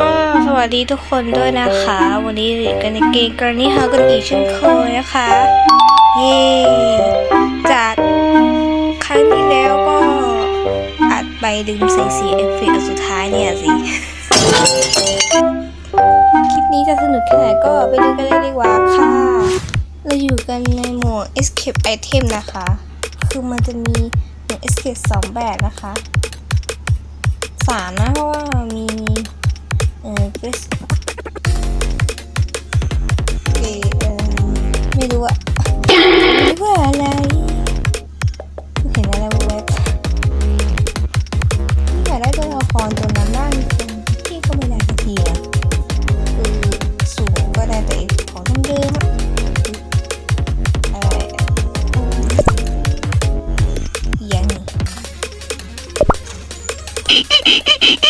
ก็สวัสดีทุกคนด้วยนะคะ วันนี้อยู่กันในเกมกรณีเฮากันอีกเช่นเคยนะคะ เย้จากครั้งที่แล้วก็อัดไปลืมใส่เสียงเอฟเฟกต์สุดท้ายเนี่ยสิ คลิปนี้จะสนุกแค่ไหนก็ไปดูกันเลยดีกว่าค่ะ เราอยู่กันในหมวด escape item นะคะ คือมันจะมีหมวด escape สองแบบนะคะ สามนะ เพราะว่ามีเออเอ่อเอ่อไม่รู้อะ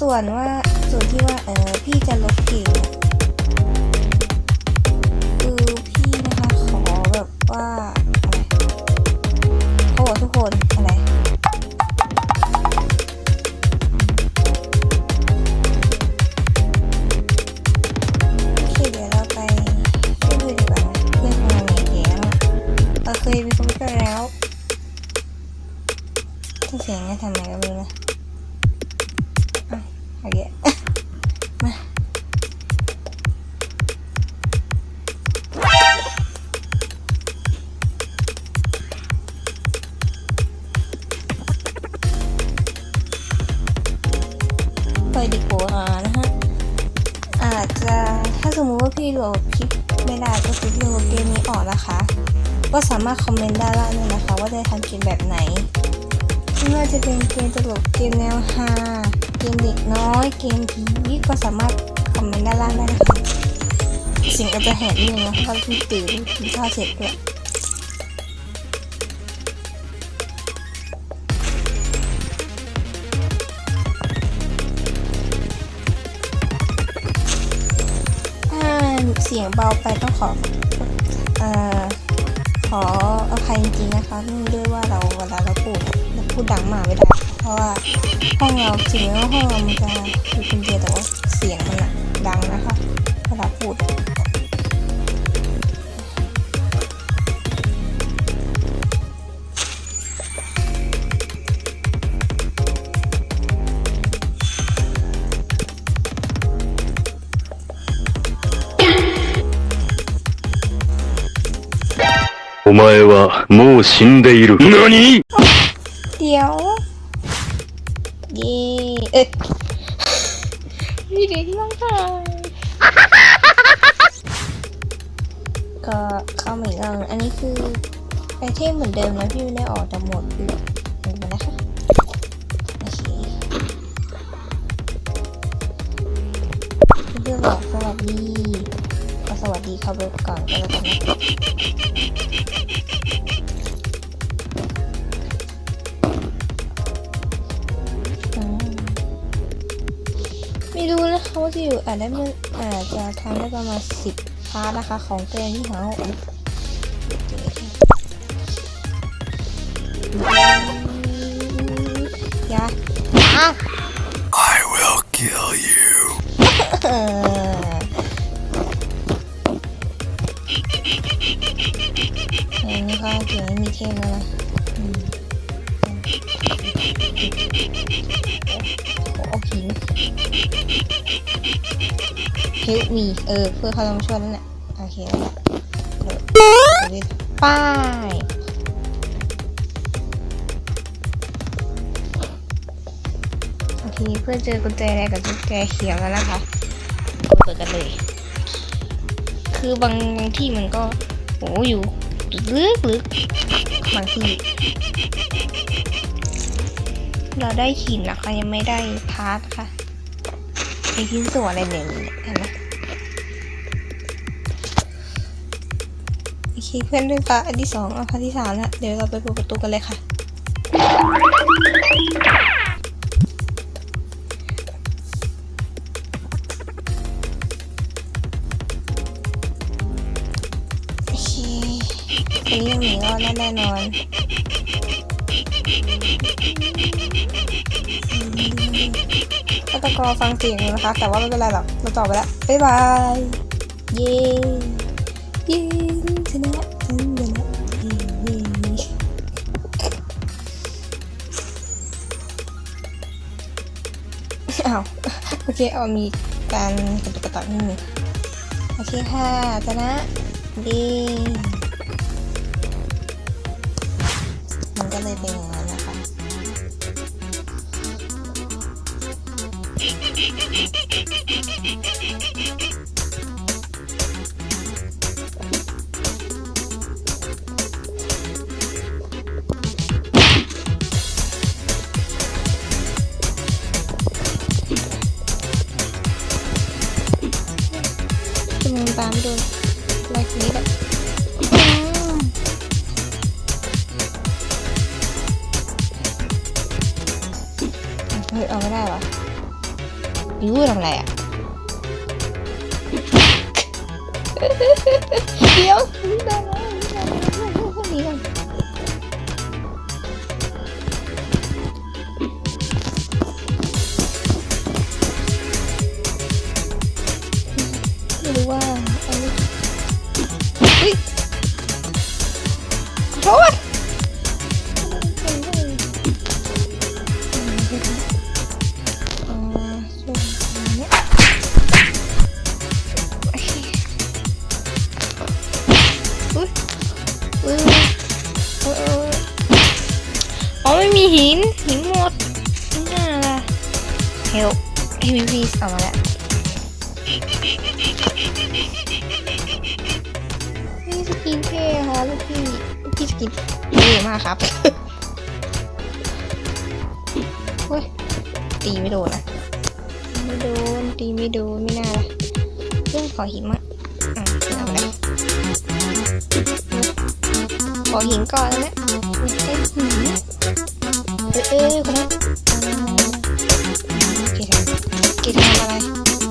ส่วนว่าส่วนที่ว่าเออพี่จะลบเกมคือพี่นะคะขอแบบว่าอะไรเขาบอกทุกคนอะไรเคเดี๋ยวเราไปช่วยดูดีกว่านะเพื่อนของเรามีเกมเราเคยมีคอมพิวเตอร์แล้วที่เสียงเนี่ยทำไมก็ไม่รู้นะ ไปดีกว่านะฮะ อาจจะถ้าสมมุติว่าพี่โหลดคลิปไม่ได้ก็คือพี่โหลดเกมนี้ออกนะคะ ก็สามารถคอมเมนต์ได้ล่างเลยนะคะ ว่าได้ทำเกมแบบไหนไม่ว่าจะเป็นเกมตลกเกมแนวฮาเกมเด็กน้อย เกมผีก็สามารถคอมเมนต์ด้านล่างได้นะคะสิ่งอาจจะแหบนิดนึงนะเพราะพี่ตื่นกินข้าวเสร็จด้วย สียงเบาไปต้องขอเอ่อขออภัยจริงๆนะคะเนื่องด้วยว่าเราเวลาเราพูดเราพูดดังมากไม่ได้ เพราะว่าห้องเราถึงแม้ว่าห้องเรามันจะอยู่คนเดียวแต่ お前はもう死んでいる。何 เดี๋ยวเย่เอ๊ะมีเด็กน้องชายก็เข้ามาอีกแล้วอันนี้คือไอเทมเหมือนเดิมนะพี่ไม่ได้ออกจากโหมดอื่นเห็นไหมนะคะโอเคเพื่อนบอกสวัสดีก็ส วัสดีเขาไปก่อนก็แล้วกันนะอืมไม่รู้นะคะว่าจะอยู่อาจได้มันอาจจะทำได้ประมาณสิบพาร์ทนะคะ ของเกมที่เขาอุ๊ยเดี๋ยวๆอย่าอ้าว I will kill you. อออันนี้ก็เสียงไม่มีเทมแล้วนะโอ้โหผิงเฮลมีเออ เพื่อเขาต้องช่วยนั่นแหละโอเคแล้วป้ายโอเคเพื่อเจอกุญแจแดงกับกุญแจเขียวแล้วนะคะเปิดกันเลย คือบางบางที่มันก็โหอยู่ ลึกลึกบางที่เราได้หินนะคะยังไม่ได้พาร์ทค่ะไอชิ้นส่วนอะไรเนี่ยเห็นไหมโอเคเพื่อนด้วยพาร์ทอันที่สองเอาพาร์ทที่สามแล้วเดี๋ยวเราไปเปิดประตูกันเลยค่ะ รอดแน่นอนฆาตกรฟังเสียงนะคะ แต่ว่าไม่เป็นไรหรอก เราต่อไปแล้ว บ๊ายบาย เย้เย้ชนะชนะเย้อ้าว โอเค เอามีการกระตุกกระตักนิดนึงโอเคค่ะชนะดี ก็เลยเป็นอย่างนั้นนะคะจะ เอาไม่ได้วะยูทำอะไรอะ เดี๋ยวไม่ได้แล้วนี้ก่อนไม่รู้ว่าอันนี้เฮ้ยโทษอ่า MVP เอามาแล้วนี่สกินเท่ค่ะลูกพี่ลูกพี่สกินเท่มากครับเฮ้ยตีไม่โดนนะไม่โดนตีไม่โดนไม่น่าละเรื่องขอหินมาอะเอาไปขอหินก่อนแล้วนะเอ้ยหินเอ้ยเอ้ยคนนั้นเกทำ เกทำอะไร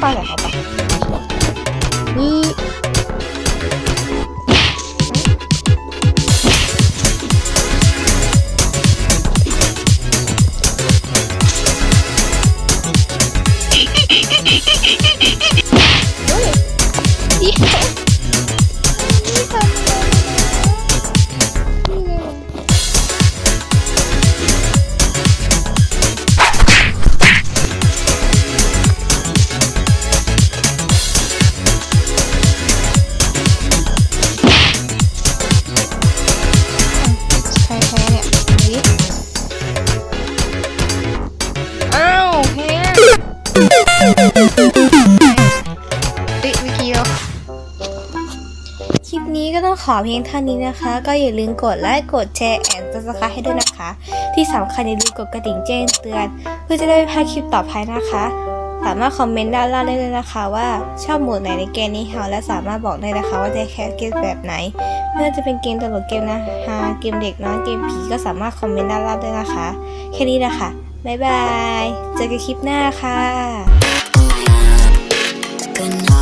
เอา นี้ก็ต้องขอเพียงเท่านี้นะคะ ก็อย่าลืมกดไลค์กดแชร์แอนด์ซับสไครต์ให้ด้วยนะคะ ที่สำคัญอย่าลืมกดกระดิ่งแจ้งเตือน เพื่อจะได้ไม่พลาดคลิปต่อไปนะคะ สามารถคอมเมนต์ด้านล่างได้เลยนะคะ ว่าชอบโหมดไหนในเกมนี้ค่ะและสามารถบอกได้นะคะ ว่าจะแคสเกมแบบไหนไม่ว่าจะเป็นเกมตลกเกมนะฮาเกมเด็กน้อยเกมผีก็สามารถคอมเมนต์ด้านล่างได้นะคะ แค่นี้แหละค่ะบ๊ายบายเจอกันคลิปหน้าค่ะ Good night.